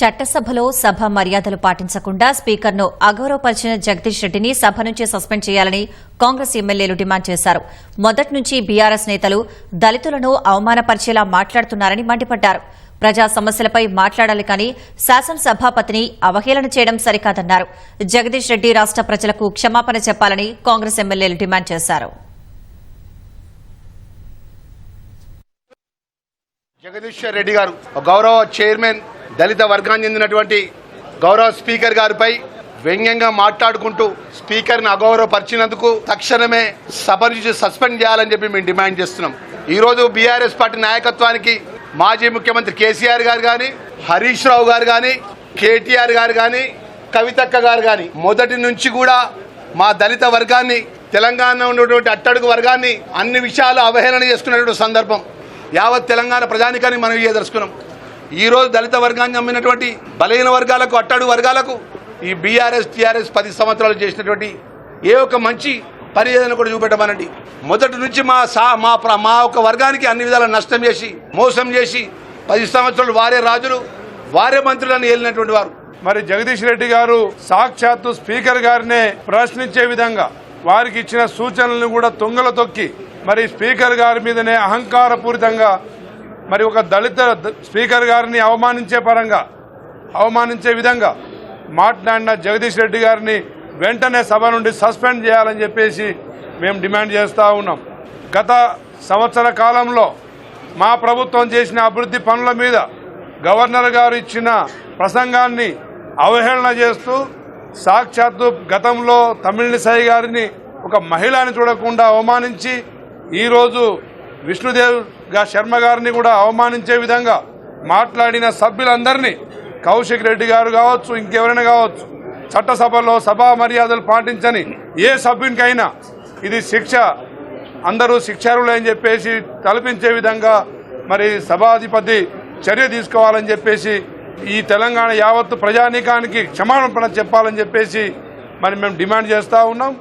చట్టసభలో సభ మర్యాదలు పాటించకుండా స్పీకర్ను అగౌరవపరిచిన జగదీష్ రెడ్డిని సభ నుంచి సస్పెండ్ చేయాలని కాంగ్రెస్ ఎమ్మెల్యేలు డిమాండ్ చేశారు. మొదటి నుంచి బీఆర్ఎస్ నేతలు దళితులను అవమానపరిచేలా మాట్లాడుతున్నారని మండిపడ్డారు. ప్రజా సమస్యలపై మాట్లాడాలి కానీ శాసనసభాపతిని అవహేళన చేయడం సరికాదన్నారు. జగదీష్ రెడ్డి రాష్ట ప్రజలకు క్షమాపణ చెప్పాలని కాంగ్రెస్ ఎమ్మెల్యేలు డిమాండ్ చేశారు. జగదీశ్వర్ రెడ్డి గారు గౌరవ చైర్మన్ దళిత వర్గానికి చెందినటువంటి గౌరవ స్పీకర్ గారిపై వ్యంగ్యంగా మాట్లాడుకుంటూ స్పీకర్ని అగౌరవపరిచినందుకు తక్షణమే సభ నుంచి సస్పెండ్ చేయాలని చెప్పి మేము డిమాండ్ చేస్తున్నాం. ఈరోజు బీఆర్ఎస్ పార్టీ నాయకత్వానికి మాజీ ముఖ్యమంత్రి కేసీఆర్ గారు కానీ హరీష్ రావు గారు కానీ కేటీఆర్ గారు కానీ కవితక్క గారు కానీ మొదటి నుంచి కూడా మా దళిత వర్గాన్ని తెలంగాణ ఉన్నటువంటి అట్టడుగు వర్గాన్ని అన్ని విషయాలు అవహేళన చేసుకున్నటువంటి సందర్భం. యావత్ తెలంగాణ ప్రజానికాన్ని మనం ఇయ్యదలుచుకున్నాం. ఈరోజు దళిత వర్గాన్ని నమ్మినటువంటి బలహీన వర్గాలకు అట్టడు వర్గాలకు ఈ బీఆర్ఎస్ టీఆర్ఎస్ పది సంవత్సరాలు చేసినటువంటి ఏ ఒక్క మంచి పని ఏదైనా కూడా చూపెట్టమనండి. మొదటి నుంచి మా సా మా మా ఒక వర్గానికి అన్ని విధాల నష్టం చేసి మోసం చేసి పది సంవత్సరాలు వారే రాజులు వారే మంత్రులను ఏలినటువంటి వారు. మరి జగదీష్ రెడ్డి గారు సాక్షాత్తు స్పీకర్ గారినే ప్రశ్నించే విధంగా వారికి ఇచ్చిన సూచనలను కూడా తుంగల తొక్కి మరి స్పీకర్ గారి మీదనే అహంకారపూరితంగా మరి ఒక దళిత స్పీకర్ గారిని అవమానించే పరంగా అవమానించే విధంగా మాట్లాడిన జగదీష్ రెడ్డి గారిని వెంటనే సభ నుండి సస్పెండ్ చేయాలని చెప్పేసి మేము డిమాండ్ చేస్తూ ఉన్నాం. గత సంవత్సర కాలంలో మా ప్రభుత్వం చేసిన అభివృద్ధి పనుల మీద గవర్నర్ గారు ఇచ్చిన ప్రసంగాన్ని అవహేళన చేస్తూ సాక్షాత్తు గతంలో తమిళిసై గారిని ఒక మహిళని చూడకుండా అవమానించి ఈరోజు విష్ణుదేవ్ శర్మ గారిని కూడా అవమానించే విధంగా మాట్లాడిన సభ్యులందరినీ కౌశిక్ రెడ్డి గారు కావచ్చు ఇంకెవరైనా కావచ్చు చట్టసభలో సభా మర్యాదలు పాటించని ఏ సభ్యునికైనా ఇది శిక్ష. అందరూ శిక్షారులు అని చెప్పేసి తలపించే విధంగా మరి సభాధిపతి చర్య తీసుకోవాలని చెప్పేసి ఈ తెలంగాణ యావత్తు ప్రజానీకానికి క్షమాపణ చెప్పాలని చెప్పేసి మరి మేము డిమాండ్ చేస్తూ ఉన్నాం.